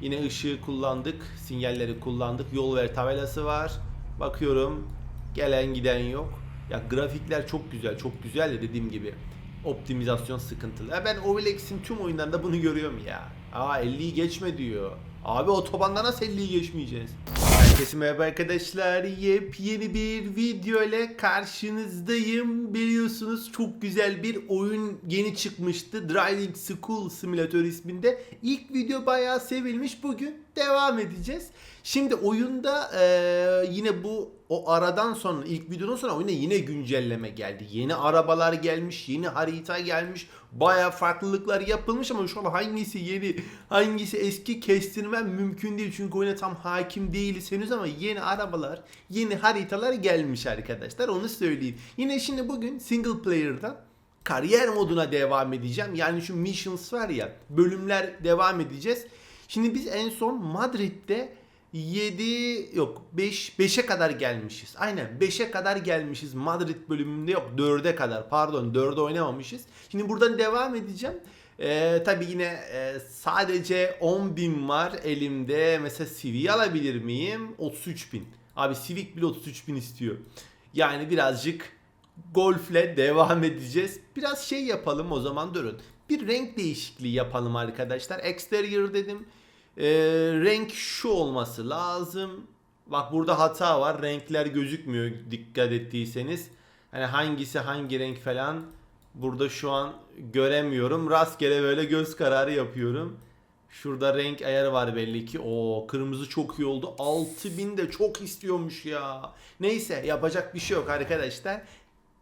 Yine ışığı kullandık, sinyalleri kullandık. Yol ver tabelası var. Bakıyorum gelen giden yok. Ya grafikler çok güzel, çok güzel de dediğim gibi optimizasyon sıkıntılı. Ya ben OLX'in tüm oyunlarında bunu görüyorum ya. Aa 50'yi geçme diyor. Abi otobanda nasıl 50'yi geçmeyeceğiz? Herkese merhaba arkadaşlar. Yepyeni bir video ile karşınızdayım. Biliyorsunuz çok güzel bir oyun yeni çıkmıştı. Driving School Simulator isminde. İlk video bayağı sevilmiş. Bugün devam edeceğiz. Şimdi oyunda eee, yine bu o aradan sonra ilk videodan sonra oyuna yine güncelleme geldi. Yeni arabalar gelmiş, yeni harita gelmiş. Baya farklılıklar yapılmış ama şu an hangisi yeni, hangisi eski kestirmem mümkün değil. Çünkü oyuna tam hakim değiliz henüz ama yeni arabalar, yeni haritalar gelmiş arkadaşlar. Onu söyleyeyim. Yine şimdi bugün single player'dan kariyer moduna devam edeceğim. Yani şu missions var ya, bölümler devam edeceğiz. Şimdi biz en son Madrid'de 7 yok 5 5'e kadar gelmişiz. Aynen 5'e kadar gelmişiz. Madrid bölümünde yok 4'e kadar. Pardon 4'e oynamamışız. Şimdi buradan devam edeceğim. Ee, tabii yine e, sadece 10.000 var elimde. Mesela Civic alabilir miyim? 33.000. Abi Civic bile 33.000 istiyor. Yani birazcık golfle devam edeceğiz. Biraz şey yapalım o zaman durun. Bir renk değişikliği yapalım arkadaşlar. Exterior dedim. Ee, renk şu olması lazım. Bak burada hata var. Renkler gözükmüyor dikkat ettiyseniz. Hani hangisi hangi renk falan burada şu an göremiyorum. Rastgele böyle göz kararı yapıyorum. Şurada renk ayarı var belli ki. O kırmızı çok iyi oldu. 6000 de çok istiyormuş ya. Neyse yapacak bir şey yok arkadaşlar.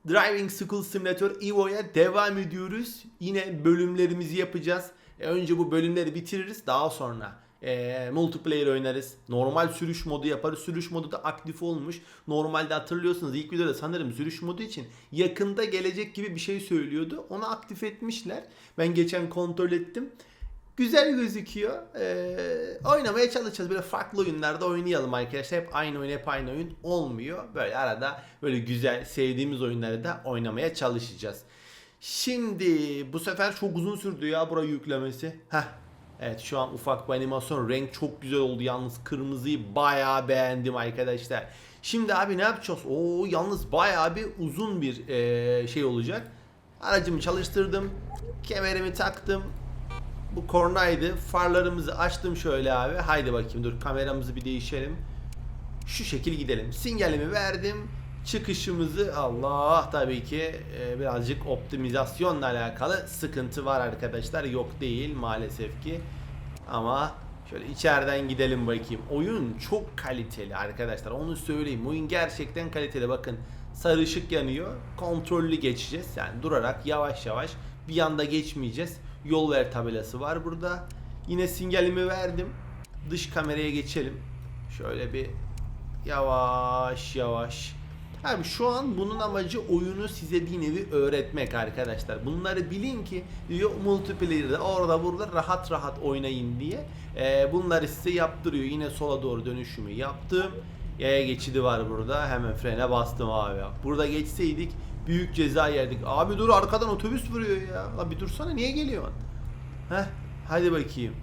Driving School Simulator Evo'ya devam ediyoruz. Yine bölümlerimizi yapacağız. E, önce bu bölümleri bitiririz. Daha sonra e, multiplayer oynarız. Normal sürüş modu yaparız. Sürüş modu da aktif olmuş. Normalde hatırlıyorsunuz ilk videoda sanırım sürüş modu için yakında gelecek gibi bir şey söylüyordu. Onu aktif etmişler. Ben geçen kontrol ettim. Güzel gözüküyor. Ee, oynamaya çalışacağız. Böyle farklı oyunlarda oynayalım arkadaşlar. Hep aynı oyun, hep aynı oyun olmuyor. Böyle arada böyle güzel, sevdiğimiz oyunları da oynamaya çalışacağız. Şimdi bu sefer çok uzun sürdü ya burayı yüklemesi. Heh. Evet şu an ufak bir animasyon. Renk çok güzel oldu yalnız. Kırmızıyı bayağı beğendim arkadaşlar. Şimdi abi ne yapacağız? Oo yalnız bayağı bir uzun bir eee, şey olacak. Aracımı çalıştırdım. Kemerimi taktım. Bu kornaydı. Farlarımızı açtım şöyle abi. Haydi bakayım dur kameramızı bir değişelim. Şu şekil gidelim. Sinyalimi verdim. Çıkışımızı Allah tabii ki e, birazcık optimizasyonla alakalı sıkıntı var arkadaşlar. Yok değil maalesef ki. Ama şöyle içeriden gidelim bakayım. Oyun çok kaliteli arkadaşlar. Onu söyleyeyim. Oyun gerçekten kaliteli. Bakın sarı ışık yanıyor. Kontrollü geçeceğiz. Yani durarak yavaş yavaş bir anda geçmeyeceğiz. Yol ver tabelası var burada. Yine sinyalimi verdim. Dış kameraya geçelim. Şöyle bir yavaş yavaş. Abi şu an bunun amacı oyunu size bir nevi öğretmek arkadaşlar. Bunları bilin ki diyor multiplayer'da orada burada rahat rahat oynayın diye. Ee, bunları size yaptırıyor. Yine sola doğru dönüşümü yaptım. Yaya geçidi var burada. Hemen frene bastım abi. Burada geçseydik büyük ceza yerdik. Abi dur arkadan otobüs vuruyor ya. La bir dursana niye geliyorsun? Heh hadi bakayım.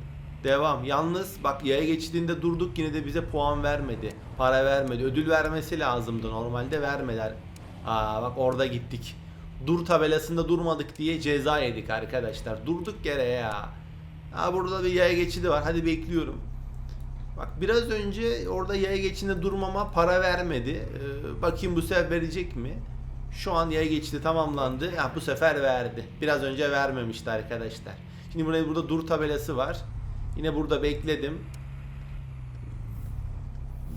Devam. Yalnız bak yaya geçidinde durduk yine de bize puan vermedi. Para vermedi. Ödül vermesi lazımdı. Normalde vermediler. Aa bak orada gittik. Dur tabelasında durmadık diye ceza yedik arkadaşlar. Durduk yere ya. Ha burada bir yaya geçidi var. Hadi bekliyorum. Bak biraz önce orada yaya geçidinde durmama para vermedi. Ee, bakayım bu sefer verecek mi? Şu an yaya geçidi tamamlandı. Ya bu sefer verdi. Biraz önce vermemişti arkadaşlar. Şimdi buraya burada dur tabelası var. Yine burada bekledim.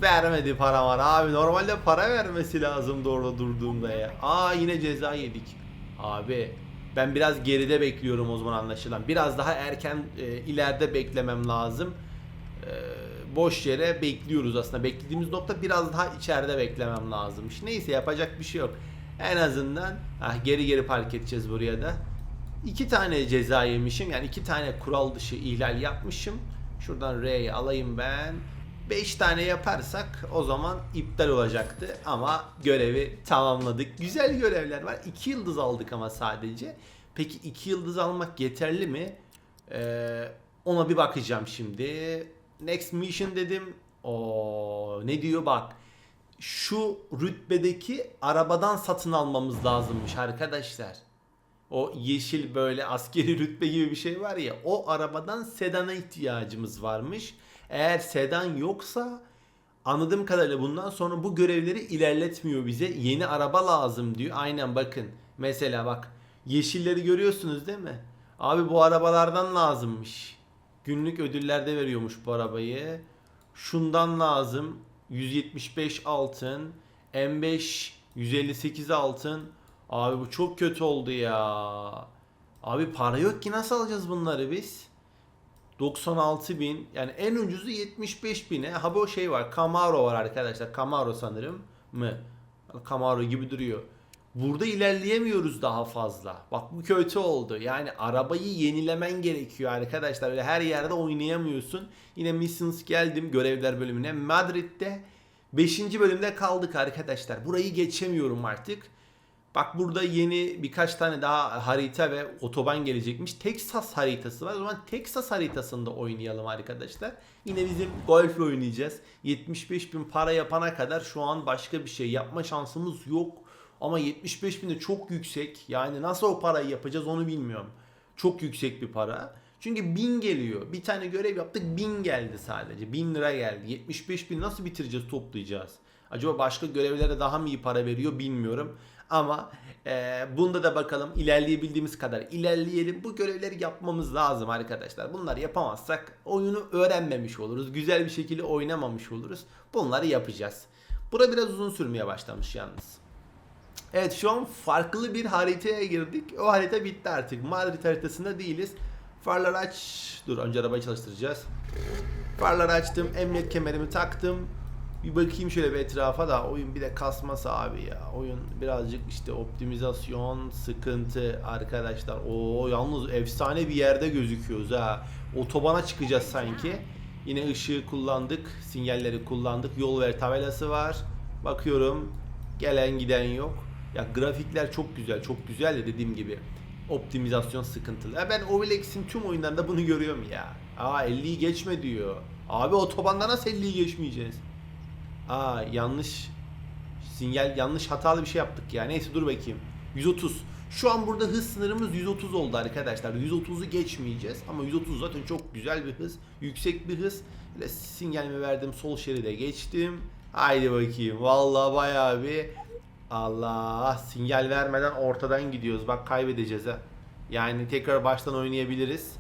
Vermedi para var abi. Normalde para vermesi lazımdı orada durduğumda ya. Aa yine ceza yedik. Abi ben biraz geride bekliyorum o zaman anlaşılan. Biraz daha erken e, ileride beklemem lazım. E, boş yere bekliyoruz aslında. Beklediğimiz nokta biraz daha içeride beklemem lazımmış. Neyse yapacak bir şey yok. En azından ah, geri geri park edeceğiz buraya da. İki tane ceza yemişim. Yani iki tane kural dışı ihlal yapmışım. Şuradan R'yi alayım ben. 5 tane yaparsak o zaman iptal olacaktı ama görevi tamamladık. Güzel görevler var. 2 yıldız aldık ama sadece. Peki 2 yıldız almak yeterli mi? Ee, ona bir bakacağım şimdi. next mission dedim. O ne diyor bak. Şu rütbedeki arabadan satın almamız lazımmış arkadaşlar. O yeşil böyle askeri rütbe gibi bir şey var ya o arabadan sedana ihtiyacımız varmış. Eğer sedan yoksa anladığım kadarıyla bundan sonra bu görevleri ilerletmiyor bize. Yeni araba lazım diyor. Aynen bakın. Mesela bak yeşilleri görüyorsunuz değil mi? Abi bu arabalardan lazımmış. Günlük ödüllerde veriyormuş bu arabayı. Şundan lazım. 175 altın. M5 158 altın. Abi bu çok kötü oldu ya. Abi para yok ki nasıl alacağız bunları biz? 96 bin yani en ucuzu 75 bine. Ha bu şey var Camaro var arkadaşlar. Camaro sanırım mı? Camaro gibi duruyor. Burada ilerleyemiyoruz daha fazla. Bak bu kötü oldu. Yani arabayı yenilemen gerekiyor arkadaşlar. Öyle her yerde oynayamıyorsun. Yine Missions geldim görevler bölümüne. Madrid'de 5. bölümde kaldık arkadaşlar. Burayı geçemiyorum artık. Bak burada yeni birkaç tane daha harita ve otoban gelecekmiş. Texas haritası var. O zaman Texas haritasında oynayalım arkadaşlar. Yine bizim golf oynayacağız. 75 bin para yapana kadar şu an başka bir şey yapma şansımız yok. Ama 75 bin de çok yüksek. Yani nasıl o parayı yapacağız onu bilmiyorum. Çok yüksek bir para. Çünkü 1000 geliyor. Bir tane görev yaptık 1000 geldi sadece. 1000 lira geldi. 75 bin nasıl bitireceğiz toplayacağız? Acaba başka görevlere daha mı iyi para veriyor bilmiyorum. Ama e, bunda da bakalım ilerleyebildiğimiz kadar ilerleyelim. Bu görevleri yapmamız lazım arkadaşlar. Bunları yapamazsak oyunu öğrenmemiş oluruz. Güzel bir şekilde oynamamış oluruz. Bunları yapacağız. Bura biraz uzun sürmeye başlamış yalnız. Evet şu an farklı bir haritaya girdik. O harita bitti artık. Madrid haritasında değiliz. Farları aç. Dur önce arabayı çalıştıracağız. Farları açtım. Emniyet kemerimi taktım. Bir bakayım şöyle bir etrafa da oyun bir de kasması abi ya. Oyun birazcık işte optimizasyon sıkıntı arkadaşlar. Oo yalnız efsane bir yerde gözüküyoruz ha. Otobana çıkacağız sanki. Yine ışığı kullandık, sinyalleri kullandık. Yol ver tabelası var. Bakıyorum gelen giden yok. Ya grafikler çok güzel, çok güzel de dediğim gibi optimizasyon sıkıntılı. Ya ben OLX'in tüm oyunlarında bunu görüyorum ya. Aa 50'yi geçme diyor. Abi otobanda nasıl 50'yi geçmeyeceğiz? Aa yanlış sinyal yanlış hatalı bir şey yaptık ya. Neyse dur bakayım. 130. Şu an burada hız sınırımız 130 oldu arkadaşlar. 130'u geçmeyeceğiz ama 130 zaten çok güzel bir hız. Yüksek bir hız. Sinyalimi verdim sol şeride geçtim. Haydi bakayım. Vallahi bayağı bir Allah sinyal vermeden ortadan gidiyoruz. Bak kaybedeceğiz ha. Yani tekrar baştan oynayabiliriz.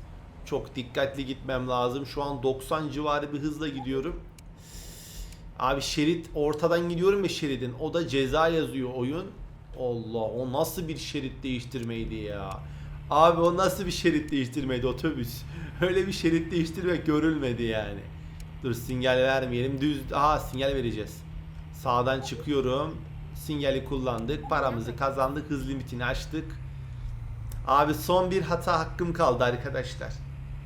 Çok dikkatli gitmem lazım. Şu an 90 civarı bir hızla gidiyorum. Abi şerit ortadan gidiyorum ya şeridin. O da ceza yazıyor oyun. Allah o nasıl bir şerit değiştirmeydi ya. Abi o nasıl bir şerit değiştirmeydi otobüs. Öyle bir şerit değiştirmek görülmedi yani. Dur sinyal vermeyelim. Düz aha sinyal vereceğiz. Sağdan çıkıyorum. Sinyali kullandık. Paramızı kazandık. Hız limitini açtık. Abi son bir hata hakkım kaldı arkadaşlar.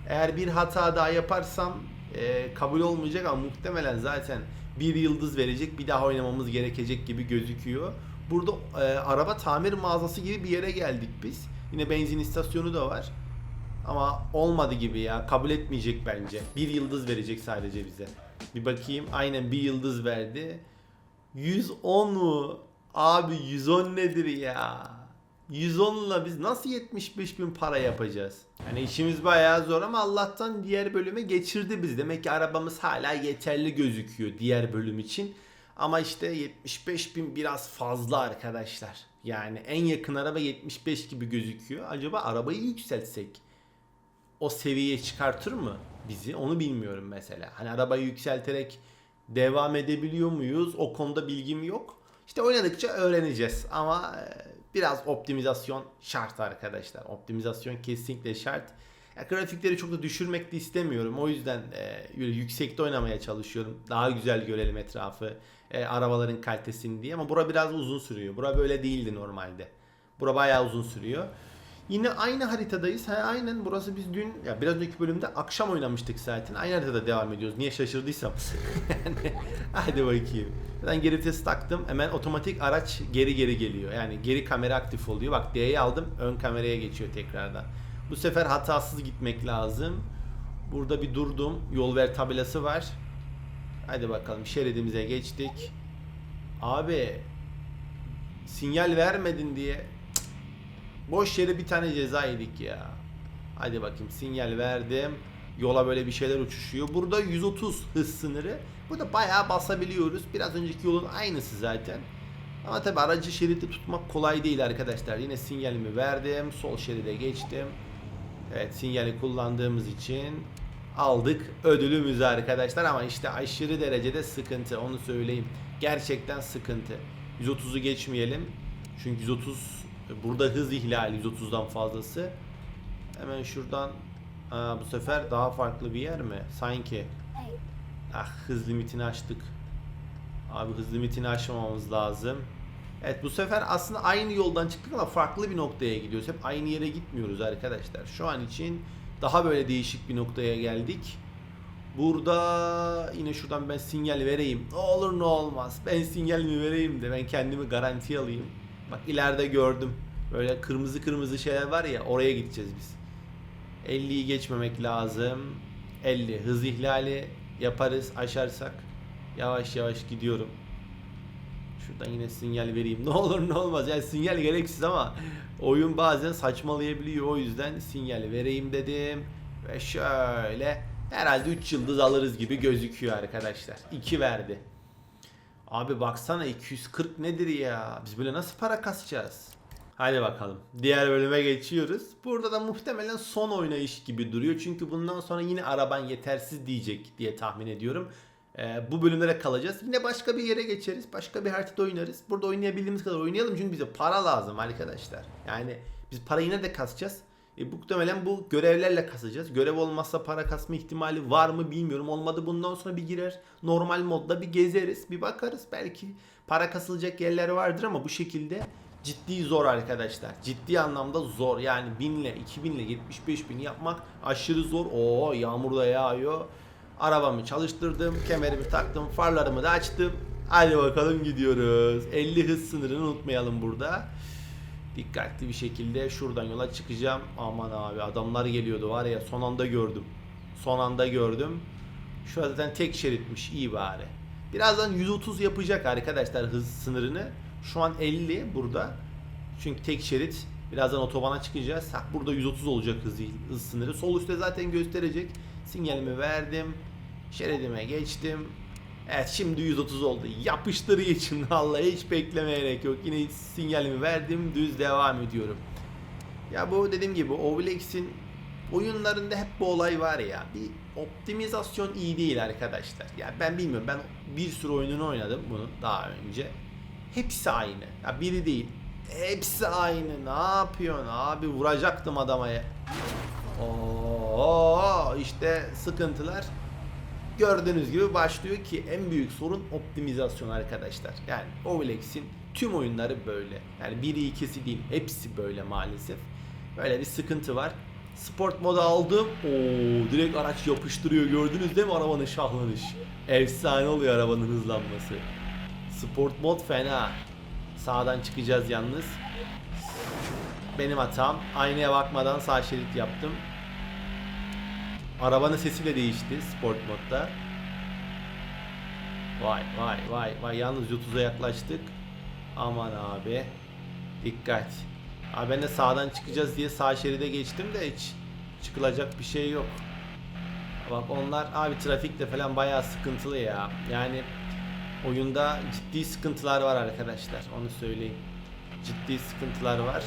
Eğer bir hata daha yaparsam e, kabul olmayacak ama muhtemelen zaten bir yıldız verecek bir daha oynamamız gerekecek gibi gözüküyor. Burada e, araba tamir mağazası gibi bir yere geldik biz. Yine benzin istasyonu da var. Ama olmadı gibi ya. Kabul etmeyecek bence. Bir yıldız verecek sadece bize. Bir bakayım. Aynen bir yıldız verdi. 110 mu? Abi 110 nedir ya? 110 ile biz nasıl 75 bin para yapacağız? Yani işimiz bayağı zor ama Allah'tan diğer bölüme geçirdi biz. Demek ki arabamız hala yeterli gözüküyor diğer bölüm için. Ama işte 75 bin biraz fazla arkadaşlar. Yani en yakın araba 75 gibi gözüküyor. Acaba arabayı yükseltsek o seviyeye çıkartır mı bizi? Onu bilmiyorum mesela. Hani arabayı yükselterek devam edebiliyor muyuz? O konuda bilgim yok. İşte oynadıkça öğreneceğiz ama e, biraz optimizasyon şart arkadaşlar. Optimizasyon kesinlikle şart. Ya, grafikleri çok da düşürmek de istemiyorum. O yüzden e, yüksekte oynamaya çalışıyorum. Daha güzel görelim etrafı, e, arabaların kalitesini diye. Ama bura biraz uzun sürüyor. Bura böyle değildi normalde. Bura bayağı uzun sürüyor. Yine aynı haritadayız. Ha, aynen burası biz dün ya biraz önceki bölümde akşam oynamıştık zaten. Aynı haritada devam ediyoruz. Niye şaşırdıysam. yani, hadi bakayım. Ben geri vites taktım. Hemen otomatik araç geri geri geliyor. Yani geri kamera aktif oluyor. Bak D'yi aldım. Ön kameraya geçiyor tekrardan. Bu sefer hatasız gitmek lazım. Burada bir durdum. Yol ver tabelası var. Hadi bakalım şeridimize geçtik. Abi sinyal vermedin diye boş yere bir tane ceza yedik ya. Hadi bakayım sinyal verdim. Yola böyle bir şeyler uçuşuyor. Burada 130 hız sınırı. Burada bayağı basabiliyoruz. Biraz önceki yolun aynısı zaten. Ama tabi aracı şeritte tutmak kolay değil arkadaşlar. Yine sinyalimi verdim. Sol şeride geçtim. Evet sinyali kullandığımız için aldık ödülümüzü arkadaşlar ama işte aşırı derecede sıkıntı onu söyleyeyim. Gerçekten sıkıntı. 130'u geçmeyelim. Çünkü 130 burada hız ihlali 130'dan fazlası. Hemen şuradan Aa, bu sefer daha farklı bir yer mi? Sanki. Ah hız limitini açtık. Abi hız limitini aşmamamız lazım. Evet bu sefer aslında aynı yoldan çıktık ama farklı bir noktaya gidiyoruz. Hep aynı yere gitmiyoruz arkadaşlar. Şu an için daha böyle değişik bir noktaya geldik. Burada yine şuradan ben sinyal vereyim. Ne olur ne olmaz. Ben sinyalimi vereyim de ben kendimi garanti alayım. Bak ileride gördüm. Böyle kırmızı kırmızı şeyler var ya oraya gideceğiz biz. 50'yi geçmemek lazım. 50 hız ihlali yaparız aşarsak. Yavaş yavaş gidiyorum. Şuradan yine sinyal vereyim. Ne olur ne olmaz. Yani sinyal gereksiz ama oyun bazen saçmalayabiliyor. O yüzden sinyal vereyim dedim. Ve şöyle herhalde 3 yıldız alırız gibi gözüküyor arkadaşlar. 2 verdi. Abi baksana 240 nedir ya? Biz böyle nasıl para kasacağız? Hadi bakalım. Diğer bölüme geçiyoruz. Burada da muhtemelen son oynayış gibi duruyor. Çünkü bundan sonra yine araban yetersiz diyecek diye tahmin ediyorum. Ee, bu bölümlere kalacağız. Yine başka bir yere geçeriz. Başka bir haritada oynarız. Burada oynayabildiğimiz kadar oynayalım. Çünkü bize para lazım arkadaşlar. Yani biz parayı yine de kasacağız. E, muhtemelen bu görevlerle kasacağız. Görev olmazsa para kasma ihtimali var mı bilmiyorum. Olmadı bundan sonra bir girer. Normal modda bir gezeriz. Bir bakarız. Belki para kasılacak yerler vardır ama bu şekilde ciddi zor arkadaşlar. Ciddi anlamda zor. Yani 1000 ile 2000 ile 75 bin yapmak aşırı zor. Oo yağmur da yağıyor. Arabamı çalıştırdım. Kemerimi taktım. Farlarımı da açtım. Hadi bakalım gidiyoruz. 50 hız sınırını unutmayalım burada. Dikkatli bir şekilde şuradan yola çıkacağım. Aman abi adamlar geliyordu var ya son anda gördüm. Son anda gördüm. Şu zaten tek şeritmiş iyi bari. Birazdan 130 yapacak arkadaşlar hız sınırını. Şu an 50 burada. Çünkü tek şerit. Birazdan otobana çıkacağız. Ha, burada 130 olacak hız, hız sınırı. Sol üstte zaten gösterecek. Sinyalimi verdim. Şeridime geçtim. Evet şimdi 130 oldu. Yapıştır geçim vallahi hiç beklemeye gerek yok. Yine sinyalimi verdim. Düz devam ediyorum. Ya bu dediğim gibi Ovlex'in oyunlarında hep bu olay var ya. Bir optimizasyon iyi değil arkadaşlar. Ya ben bilmiyorum. Ben bir sürü oyununu oynadım bunu daha önce. Hepsi aynı. Ya biri değil. Hepsi aynı. Ne yapıyorsun abi? Vuracaktım adama ya. Oo işte sıkıntılar gördüğünüz gibi başlıyor ki en büyük sorun optimizasyon arkadaşlar. Yani Ovlex'in tüm oyunları böyle. Yani biri ikisi değil hepsi böyle maalesef. Böyle bir sıkıntı var. Sport modu aldım. Oo direkt araç yapıştırıyor. Gördünüz değil mi arabanın şahlanış? Efsane oluyor arabanın hızlanması. Sport mod fena. Sağdan çıkacağız yalnız. Benim hatam. Aynaya bakmadan sağ şerit yaptım. Arabanın sesi de değişti sport modda. Vay vay vay vay yalnız 30'a yaklaştık. Aman abi. Dikkat. Abi ben de sağdan çıkacağız diye sağ şeride geçtim de hiç çıkılacak bir şey yok. Bak onlar abi trafikte falan bayağı sıkıntılı ya. Yani oyunda ciddi sıkıntılar var arkadaşlar. Onu söyleyeyim. Ciddi sıkıntılar var.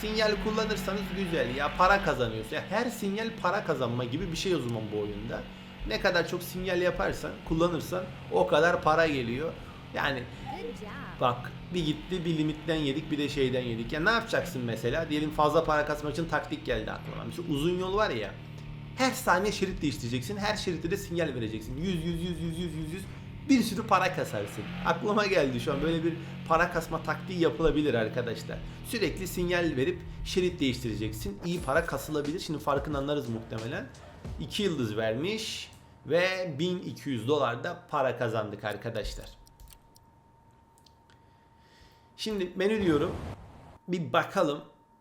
Sinyal kullanırsanız güzel ya para kazanıyorsun. Ya her sinyal para kazanma gibi bir şey o zaman bu oyunda. Ne kadar çok sinyal yaparsan, kullanırsan o kadar para geliyor. Yani bak bir gitti bir limitten yedik bir de şeyden yedik. Ya ne yapacaksın mesela? Diyelim fazla para kasmak için taktik geldi aklıma. Mesela uzun yol var ya. Her saniye şerit değiştireceksin. Her şeritte de sinyal vereceksin. 100 100 100 100 100 100 100 bir sürü para kasarsın. Aklıma geldi şu an böyle bir para kasma taktiği yapılabilir arkadaşlar. Sürekli sinyal verip şerit değiştireceksin. İyi para kasılabilir. Şimdi farkını anlarız muhtemelen. 2 yıldız vermiş ve 1200 dolar da para kazandık arkadaşlar. Şimdi menü diyorum. Bir bakalım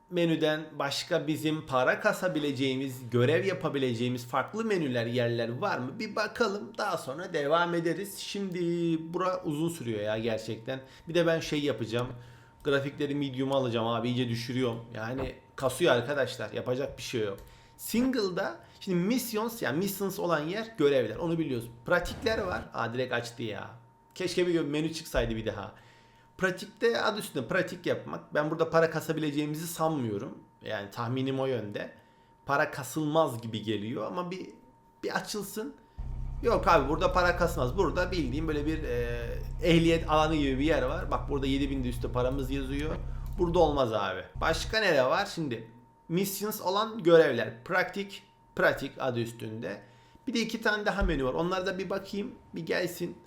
menüden başka bizim para kasabileceğimiz, görev yapabileceğimiz farklı menüler, yerler var mı? Bir bakalım. Daha sonra devam ederiz. Şimdi bura uzun sürüyor ya gerçekten. Bir de ben şey yapacağım. Grafikleri medium'a alacağım abi iyice düşürüyorum. Yani kasıyor arkadaşlar. Yapacak bir şey yok. Single'da şimdi missions yani missions olan yer görevler. Onu biliyoruz. Pratikler var. Aa direkt açtı ya. Keşke bir menü çıksaydı bir daha. Pratikte adı üstünde pratik yapmak. Ben burada para kasabileceğimizi sanmıyorum. Yani tahminim o yönde. Para kasılmaz gibi geliyor ama bir bir açılsın. Yok abi burada para kasmaz. Burada bildiğim böyle bir e, ehliyet alanı gibi bir yer var. Bak burada 7000 de üstü paramız yazıyor. Burada olmaz abi. Başka ne de var? Şimdi missions olan görevler. Pratik, pratik adı üstünde. Bir de iki tane daha menü var. Onlara da bir bakayım. Bir gelsin.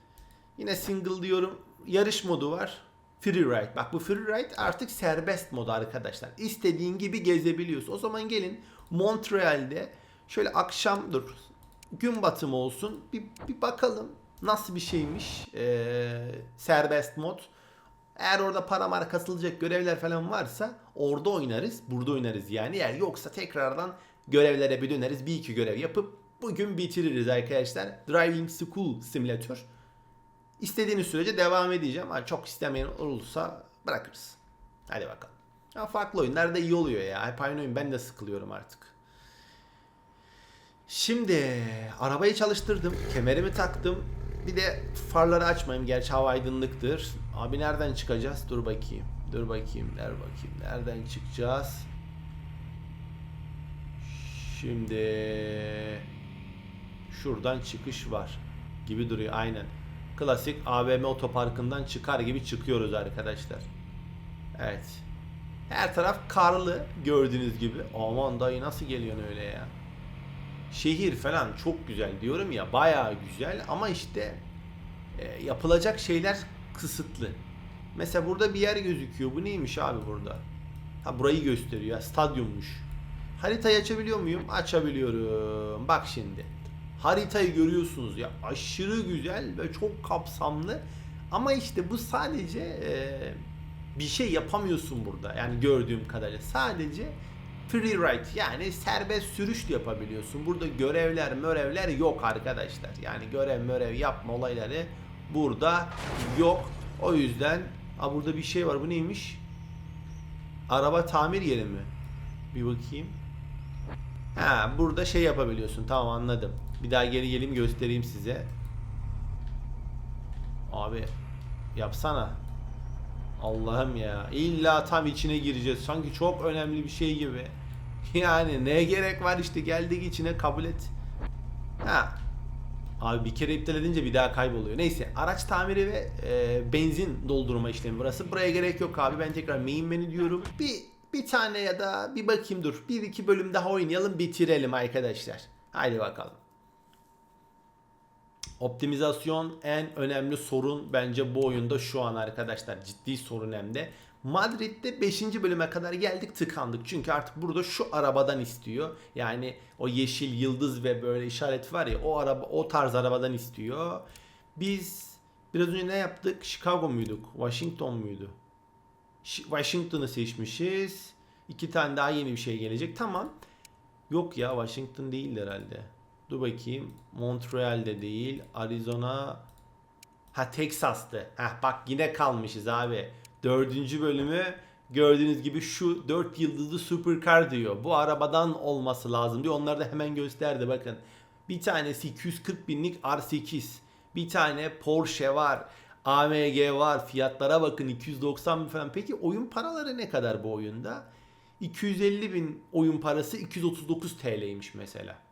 Yine single diyorum. Yarış modu var. Free ride. Bak bu free ride artık serbest mod arkadaşlar. İstediğin gibi gezebiliyorsun. O zaman gelin Montreal'de şöyle akşam dur. Gün batımı olsun. Bir, bir bakalım nasıl bir şeymiş ee, serbest mod. Eğer orada para mara kasılacak görevler falan varsa orada oynarız. Burada oynarız yani. Eğer yoksa tekrardan görevlere bir döneriz. Bir iki görev yapıp bugün bitiririz arkadaşlar. Driving School Simulator. İstediğiniz sürece devam edeceğim. Ama çok istemeyen olursa bırakırız. Hadi bakalım. Ya farklı oyunlar da iyi oluyor ya. Hep aynı oyun ben de sıkılıyorum artık. Şimdi arabayı çalıştırdım. Kemerimi taktım. Bir de farları açmayayım. Gerçi hava aydınlıktır. Abi nereden çıkacağız? Dur bakayım. Dur bakayım. Ver bakayım. Nereden çıkacağız? Şimdi şuradan çıkış var gibi duruyor aynen. Klasik AVM otoparkından çıkar gibi çıkıyoruz arkadaşlar. Evet. Her taraf karlı gördüğünüz gibi. Aman dayı nasıl geliyorsun öyle ya? Şehir falan çok güzel diyorum ya bayağı güzel ama işte e, yapılacak şeyler kısıtlı. Mesela burada bir yer gözüküyor. Bu neymiş abi burada? Ha burayı gösteriyor. Stadyummuş. Haritayı açabiliyor muyum? Açabiliyorum. Bak şimdi. Haritayı görüyorsunuz ya. Aşırı güzel ve çok kapsamlı. Ama işte bu sadece e, bir şey yapamıyorsun burada. Yani gördüğüm kadarıyla. Sadece free ride yani serbest sürüş yapabiliyorsun. Burada görevler mörevler yok arkadaşlar. Yani görev mörev yapma olayları burada yok. O yüzden ha burada bir şey var. Bu neymiş? Araba tamir yeri mi? Bir bakayım. Ha burada şey yapabiliyorsun. Tamam anladım. Bir daha geri geleyim göstereyim size. Abi yapsana. Allah'ım ya. İlla tam içine gireceğiz. Sanki çok önemli bir şey gibi. Yani ne gerek var işte geldik içine kabul et. Ha. Abi bir kere iptal edince bir daha kayboluyor. Neyse araç tamiri ve e, benzin doldurma işlemi burası. Buraya gerek yok abi. Ben tekrar main menü diyorum. Bir bir tane ya da bir bakayım dur. Bir iki bölüm daha oynayalım bitirelim arkadaşlar. Haydi bakalım. Optimizasyon en önemli sorun bence bu oyunda şu an arkadaşlar. Ciddi sorun hem de. Madrid'de 5. bölüme kadar geldik tıkandık. Çünkü artık burada şu arabadan istiyor. Yani o yeşil yıldız ve böyle işaret var ya o araba o tarz arabadan istiyor. Biz biraz önce ne yaptık? Chicago muyduk? Washington muydu? Washington'ı seçmişiz. İki tane daha yeni bir şey gelecek. Tamam. Yok ya Washington değil herhalde. Dur bakayım. Montreal'de değil. Arizona. Ha Texas'tı. Ha bak yine kalmışız abi. Dördüncü bölümü gördüğünüz gibi şu 4 yıldızlı supercar diyor. Bu arabadan olması lazım diyor. Onları da hemen gösterdi bakın. Bir tanesi 240 binlik R8. Bir tane Porsche var. AMG var. Fiyatlara bakın 290 bin falan. Peki oyun paraları ne kadar bu oyunda? 250 bin oyun parası 239 TL'ymiş mesela.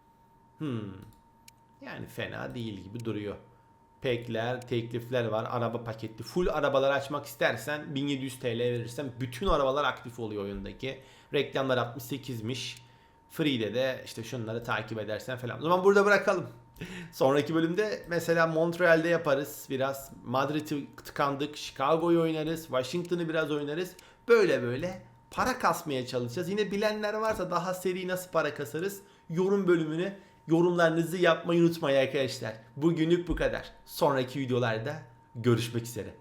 Hmm. Yani fena değil gibi duruyor. Pekler, teklifler var. Araba paketli. Full arabalar açmak istersen 1700 TL verirsen bütün arabalar aktif oluyor oyundaki. Reklamlar 68'miş. Free'de de işte şunları takip edersen falan. O zaman burada bırakalım. Sonraki bölümde mesela Montreal'de yaparız biraz. Madrid'i tıkandık. Chicago'yu oynarız. Washington'ı biraz oynarız. Böyle böyle para kasmaya çalışacağız. Yine bilenler varsa daha seri nasıl para kasarız? Yorum bölümünü yorumlarınızı yapmayı unutmayın arkadaşlar. Bugünlük bu kadar. Sonraki videolarda görüşmek üzere.